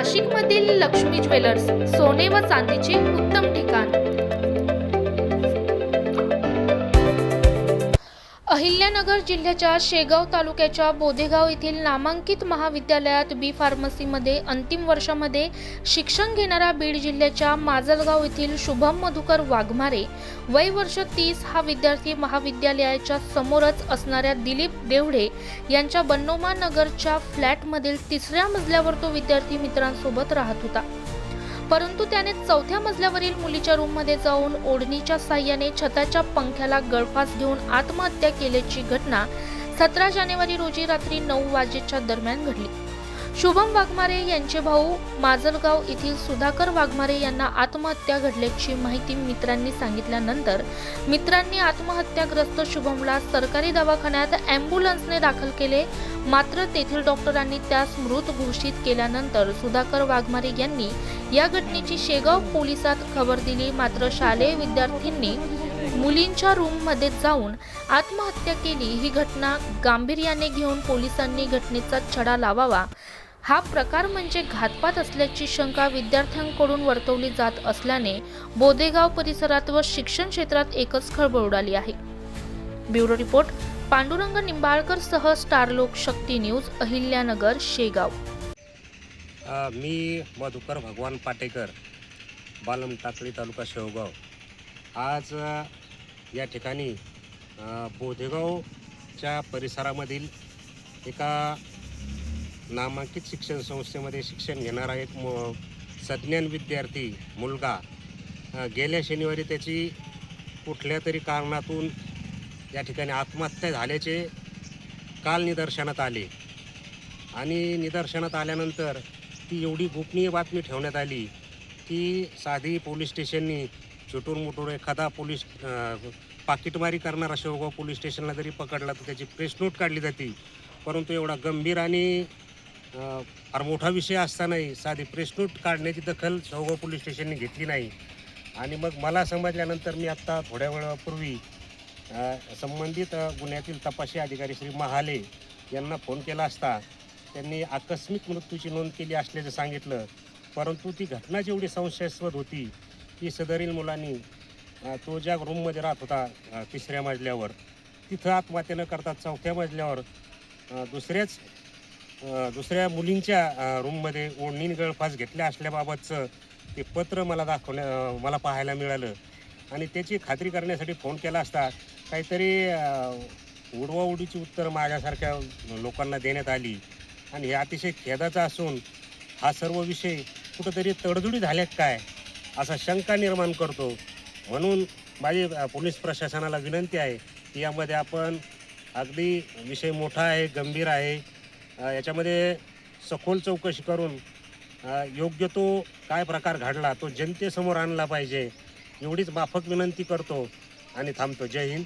नाशिकमधील लक्ष्मी ज्वेलर्स सोने व चांदीचे उत्तम ठिकाण. अहिल्यानगर जिल्ह्याच्या शेगाव तालुक्याच्या बोधेगाव येथील नामांकित महाविद्यालयात बी फार्मसीमध्ये अंतिम वर्षामध्ये शिक्षण घेणारा बीड जिल्ह्याच्या माजलगाव येथील शुभम मधुकर वाघमारे वय वर्ष तीस हा विद्यार्थी महाविद्यालयाच्या समोरच असणाऱ्या दिलीप देवढे यांच्या बन्नोमा नगरच्या फ्लॅटमधील तिसऱ्या मजल्यावर तो विद्यार्थी मित्रांसोबत राहत होता. परंतु त्याने चौथ्या मजल्यावरील मुलीच्या रूममध्ये जाऊन ओढणीच्या साह्याने छताच्या पंख्याला गळफास घेऊन आत्महत्या केल्याची घटना सतरा जानेवारी रोजी रात्री नऊ वाजेच्या दरम्यान घडली. शुभम वाघमारे यांचे भाऊ माजलगाव येथील सुधाकर वाघमारे यांना आत्महत्या घडल्याची माहिती मित्रांनी सांगितल्यानंतर मित्रांनी आत्महत्याग्रस्त शुभमला सरकारी दवाखान्यात अँब्युलन्सने दाखल केले. मात्र तेथील डॉक्टरांनी त्यास मृत घोषित केल्यानंतर सुधाकर वाघमारे यांनी या घटनेची शेगाव पोलिसात खबर दिली. मात्र शालेय विद्यार्थ्यांनी मुलींच्या रूममध्ये जाऊन आत्महत्या केली. ही घटना गांभीर्याने घेऊन पोलिसांनी घटनेचा छडा लावावा. हा प्रकार म्हणजे घातपात असल्याची शंका विद्यार्थ्यांकडून वर्तवली जात असल्याने बोदेगाव परिसरात व शिक्षण क्षेत्रात एकच खळबळ उडाली आहे. ब्युरो रिपोर्ट पांडुरंग निंबाळकर सह स्टार लोक शक्ती न्यूज अहिल्यानगर शेगाव. मी मधुकर भगवान पाटेकर बालम टाकळी तालुका शेवगाव. आज या ठिकाणी बोधेगावच्या परिसरामधील एका नामांकित शिक्षण संस्थेमध्ये शिक्षण घेणारा एक मु सज्ञान विद्यार्थी मुलगा गेल्या शनिवारी त्याची कुठल्या तरी कारणातून या ठिकाणी आत्महत्या झाल्याचे काल निदर्शनात आले. आणि निदर्शनात आल्यानंतर ती एवढी गोपनीय बातमी ठेवण्यात आली की साधी पोलीस स्टेशननी चुटून मुटून एखादा पोलीस पाकिटमारी करणारा शेवगाव पोलीस स्टेशनला जरी पकडला तर त्याची प्रेस नोट काढली जाते. परंतु एवढा गंभीर आणि फार मोठा विषय असतानाही साधी प्रेसनोट काढण्याची दखल चौगाव पोलीस स्टेशनने घेतली नाही. आणि मग मला समजल्यानंतर मी आत्ता थोड्या वेळापूर्वी संबंधित गुन्ह्यातील तपासी अधिकारी श्री महाले यांना फोन केला असता त्यांनी आकस्मिक मृत्यूची नोंद केली असल्याचं सांगितलं. परंतु ती घटना जेवढी संशयास्पद होती की सदरील मुलांनी तो ज्या रूममध्ये राहत होता तिसऱ्या मजल्यावर तिथं आत्महत्या न करता चौथ्या मजल्यावर दुसऱ्याच दुसऱ्या मुलींच्या रूममध्ये ओढणी गळफास घेतल्या असल्याबाबतचं ते पत्र मला दाखवण्या मला पाहायला मिळालं. आणि त्याची खात्री करण्यासाठी फोन केला असता काहीतरी उडवाउडीची उत्तर माझ्यासारख्या लोकांना देण्यात आली. आणि हे अतिशय खेदाचं असून हा सर्व विषय कुठंतरी तडजोडी झाल्यात काय असा शंका निर्माण करतो. म्हणून माझी पोलीस प्रशासनाला विनंती आहे की यामध्ये आपण अगदी विषय मोठा आहे गंभीर आहे याच्यामध्ये सखोल चौकशी करून योग्य तो काय प्रकार घडला तो जनतेसमोर आणला पाहिजे एवढीच माफक विनंती करतो आणि थांबतो. जय हिंद.